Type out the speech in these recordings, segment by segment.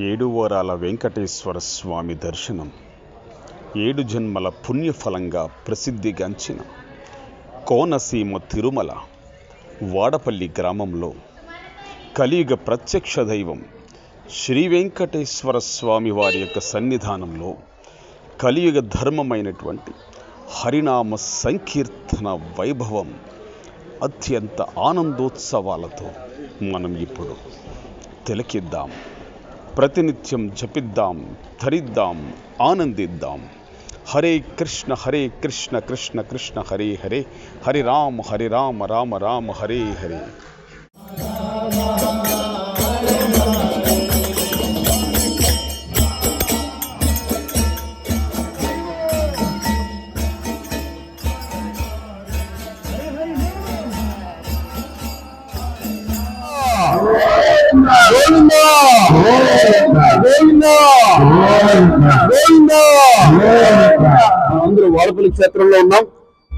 ఏడువరాల వెంకటేశ్వర స్వామి దర్శనం. ఏడు జన్మల పుణ్యఫలంగా ప్రసిద్ధిగాంచిన కోనసీమ తిరుమల వాడపల్లి గ్రామంలో కలియుగ ప్రత్యక్ష దైవం శ్రీ వెంకటేశ్వర స్వామి వారి యొక్క సన్నిధానంలో కలియుగ ధర్మమైనటువంటి హరినామ సంకీర్తన వైభవం అత్యంత ఆనందోత్సవాలతో మనం ఇప్పుడు తిలకిద్దాం. प्रतिनिध्यम जपिदा धरिद्दाम आनंदिद्दाम हरे कृष्ण हरे कृष्ण कृष्ण कृष्ण हरे हरे। हरे राम हरे राम राम राम हरे हरे। Oh, no. అందరూ వాడపల్లి క్షేత్రంలో ఉన్నాం.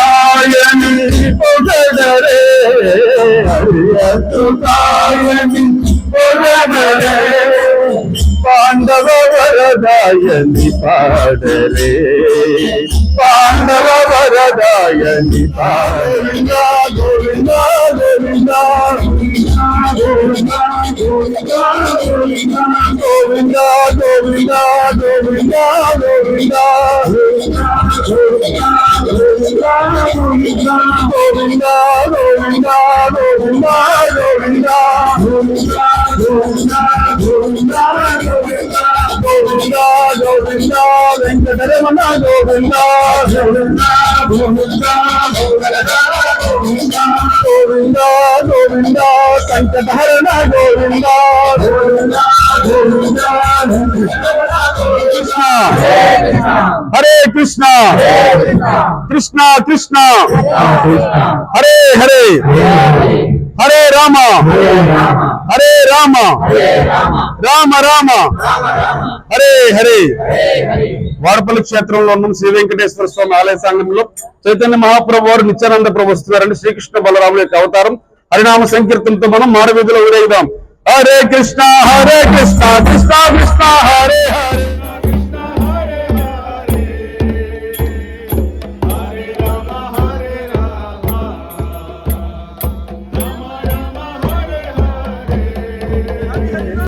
அரியசுதாயணி பொடரே அரியசுதாயணி பொடரே Pandava வரதாயணி பாடரே Pandava வரதாயணி பாடரே Govinda Govinda Govinda, Govinda, Govinda, Govinda, Govinda, Govinda, Govinda, Govinda, Govinda, Govinda, Govinda, Govinda, Venkataramana Govinda, Govinda Govinda संकट हरना गोविंदा, कृष्णा। हरे कृष्णा। कृष्णा कृष्णा। हरे हरे। हरे रामा। हरे रामा। राम राम। हरे हरे। వాడపల్లి క్షేత్రంలో ఉన్న శ్రీ వెంకటేశ్వర స్వామి ఆలయ సంఘంలో చైతన్య మహాప్రభు వారు నిత్యానంద ప్రభు వస్తున్నారండి. శ్రీకృష్ణ బలరాముల యొక్క అవతారం. హరినామ సంకీర్తనతో మనం మాడవీధిలో ఊరేగుదాం. హరే కృష్ణ హరే కృష్ణ కృష్ణ కృష్ణ.